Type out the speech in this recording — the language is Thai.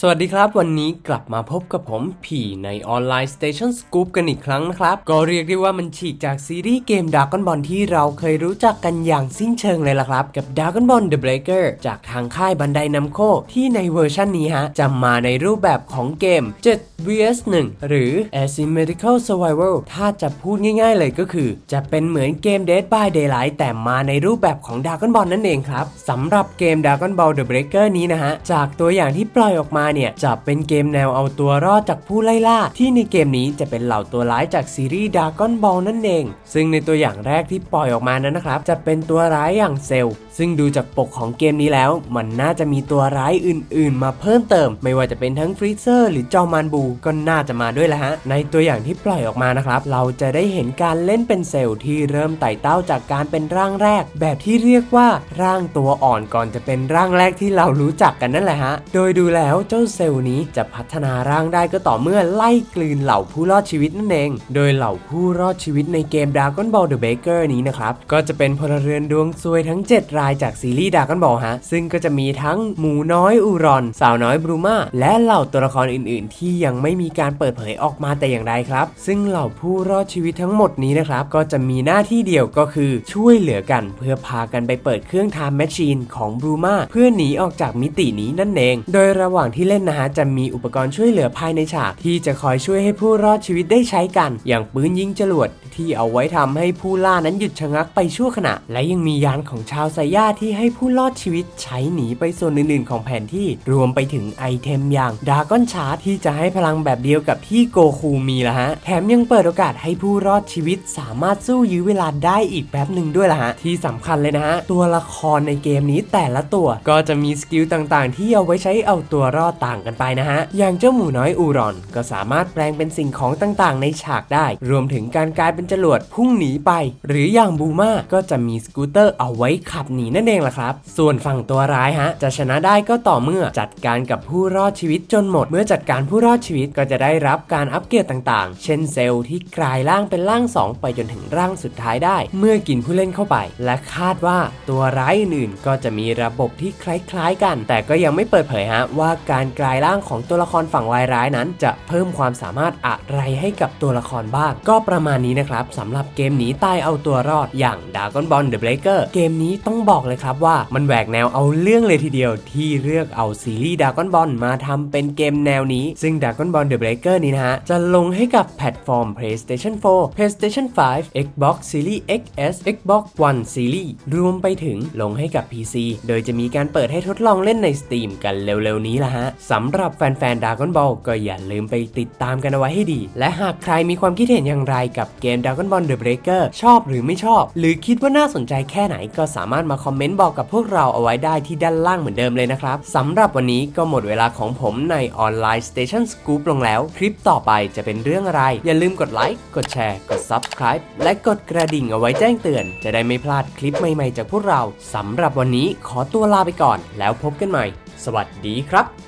สวัสดีครับวันนี้กลับมาพบกับผมผีในออนไลน์ Station Scoop กันอีกครั้งนะครับ ก็เรียกได้ว่ามันฉีกจากซีรีส์เกม Dragon Ball ที่เราเคยรู้จักกันอย่างสิ้นเชิงเลยล่ะครับ กับ Dragon Ball The Breaker จากทางค่ายบันไดนำโคที่ในเวอร์ชันนี้ฮะ จะมาในรูปแบบของเกม 7 vs 1 หรือ Asymmetrical Survival ถ้าจะพูดง่ายๆเลยก็คือ จะเป็นเหมือนเกม Dead by Daylight แต่มาในรูปแบบของ Dragon Ball นั่นเองครับสำหรับเกม Dragon Ball The Breaker นี้นะฮะจากตัวอย่างที่ปล่อยออกมาเนี่ยจะเป็นเกมแนวเอาตัวรอดจากผู้ไล่ล่า ที่ในเกมนี้จะเป็นเหล่าตัวร้ายจากซีรีส์ดาร์กอนบอลนั่นเอง ซึ่งในตัวอย่างแรกที่ปล่อยออกมานั้นนะครับจะเป็นตัวร้ายอย่างเซล ซึ่งดูจากปกของเกมนี้แล้ว มันน่าจะมีตัวร้ายอื่น ๆ มาเพิ่มเติม ไม่ว่าจะเป็นทั้งฟรีเซอร์หรือจอมันบูก็น่าจะมาด้วยแหละฮะ ในตัวอย่างที่ปล่อยออกมานะครับ เราจะได้เห็นการเล่นเป็นเซลล์ที่เริ่มไต่เต้าจากการเป็นร่างแรก แบบที่เรียกว่าร่างตัวอ่อนก่อนจะเป็นร่างแรกที่เรารู้จักกันนั่นแหละฮะ โดยดูแล้วเจ้าเซลล์นี้จะพัฒนาร่างได้ก็ต่อเมื่อไล่กลืนเหล่าผู้รอดชีวิตนั่นเอง โดยเหล่าผู้รอดชีวิตในเกม Dragon Ball The Baker นี้นะครับ ก็จะเป็นพลเรือนดวงซวยทั้ง 7 รายจากซีรีส์ Dragon Ball ฮะ ซึ่งก็จะมีทั้งหมูน้อยอูรอน สาวน้อยบรูมาและเหล่าตัวละครอื่น ๆ ที่ยังไม่มีการเปิดเผยออกมาแต่อย่างใดครับ ซึ่งเหล่าผู้รอดชีวิตทั้งหมดนี้นะครับ ก็จะมีหน้าที่เดียวก็คือช่วยเหลือกันเพื่อพากันไปเปิดเครื่องทำแมชชีนของบรูมาเพื่อหนีออกจากมิตินี้นั่นเอง โดยระหว่างที่เล่นนะฮะจะมีอุปกรณ์ช่วยเหลือภายในฉาก ที่จะคอยช่วยให้ผู้รอดชีวิตได้ใช้กัน อย่างปืนยิงจรวดที่เอาไว้ทำให้ผู้ล่านั้นหยุดชะงักไปชั่วขณะ และยังมียานของชาวไซย่าที่ให้ผู้รอดชีวิตใช้หนีไปส่วนอื่นๆ ของแผนที่รวมไปถึงไอเทมอย่างดากอนชาร์ที่จะให้พลังแบบเดียวกับที่โกคูมีละฮะ แถมยังเปิดโอกาสให้ผู้รอดชีวิตสามารถสู้ยื้อเวลาได้อีกแป๊บหนึ่งด้วยละฮะ ที่สำคัญเลยนะฮะ ตัวละครในเกมนี้แต่ละตัวก็จะมีสกิลต่างๆ ที่เอาไว้ใช้เอาตัวรอดต่างกันไปนะฮะ อย่างเจ้าหมูน้อยอูรอน ก็สามารถแปลงเป็นสิ่งของต่างๆ ในฉากได้ รวมถึงการกลายเป็นจรวดพุ่งหนีไป หรืออย่างบูมาก็จะมีสกูตเตอร์เอาไว้ขับหนีนั่นเองล่ะครับ ส่วนฝั่งตัวร้ายฮะ จะชนะได้ก็ต่อเมื่อจัดการกับผู้รอดชีวิตจนหมด เมื่อจัดการผู้รอดชีวิตก็จะได้รับการอัปเกรดต่างๆ เช่นเซลล์ที่กลายร่างเป็นร่าง 2 ไปจนถึงร่างสุดท้ายได้ เมื่อกินผู้เล่นเข้าไป และคาดว่าตัวร้ายอื่นๆก็จะมีระบบที่คล้ายๆกัน แต่ก็ยังไม่เปิดเผยฮะว่าการกลายร่างของตัวละครฝั่งวายร้ายนั้น จะเพิ่มความสามารถอะไรให้กับตัวละครบ้าง ก็ประมาณนี้นะครับสำหรับเกมหนีตายเอาตัวรอดอย่าง Dragon Ball The Breaker เกมนี้ต้องบอกเลยครับว่ามันแหวกแนวเอาเรื่องเลยทีเดียวที่เลือกเอาซีรีส์ Dragon Ball มาทำเป็นเกมแนวนี้ ซึ่ง Dragon Ball The Breaker นี้นะฮะ จะลงให้กับแพลตฟอร์ม PlayStation 4 PlayStation 5 Xbox Series XS Xbox One Series รวมไปถึงลงให้กับ PC โดยจะมีการเปิดให้ทดลองเล่นใน Steam กันเร็วๆนี้ละฮะสำหรับแฟนๆ Dragon Ball ก็อย่าลืมไปติดตามกันเอาไว้ให้ดี และหากใครมีความคิดเห็นอย่างไรกับเกม Dragon Ball The Breaker ชอบหรือไม่ชอบ หรือคิดว่าน่าสนใจแค่ไหนก็สามารถมาคอมเมนต์บอกกับพวกเราเอาไว้ได้ที่ด้านล่างเหมือนเดิมเลยนะครับสำหรับวันนี้ก็หมดเวลาของผมในออนไลน์ Station Scoop ลงแล้ว คลิปต่อไปจะเป็นเรื่องอะไร อย่าลืมกดไลค์กดแชร์กด Subscribe และกดกระดิ่งเอาไว้แจ้งเตือน จะได้ไม่พลาดคลิปใหม่ๆจากพวกเราสำหรับวันนี้ขอตัวลาไปก่อน แล้วพบกันใหม่ สวัสดีครับ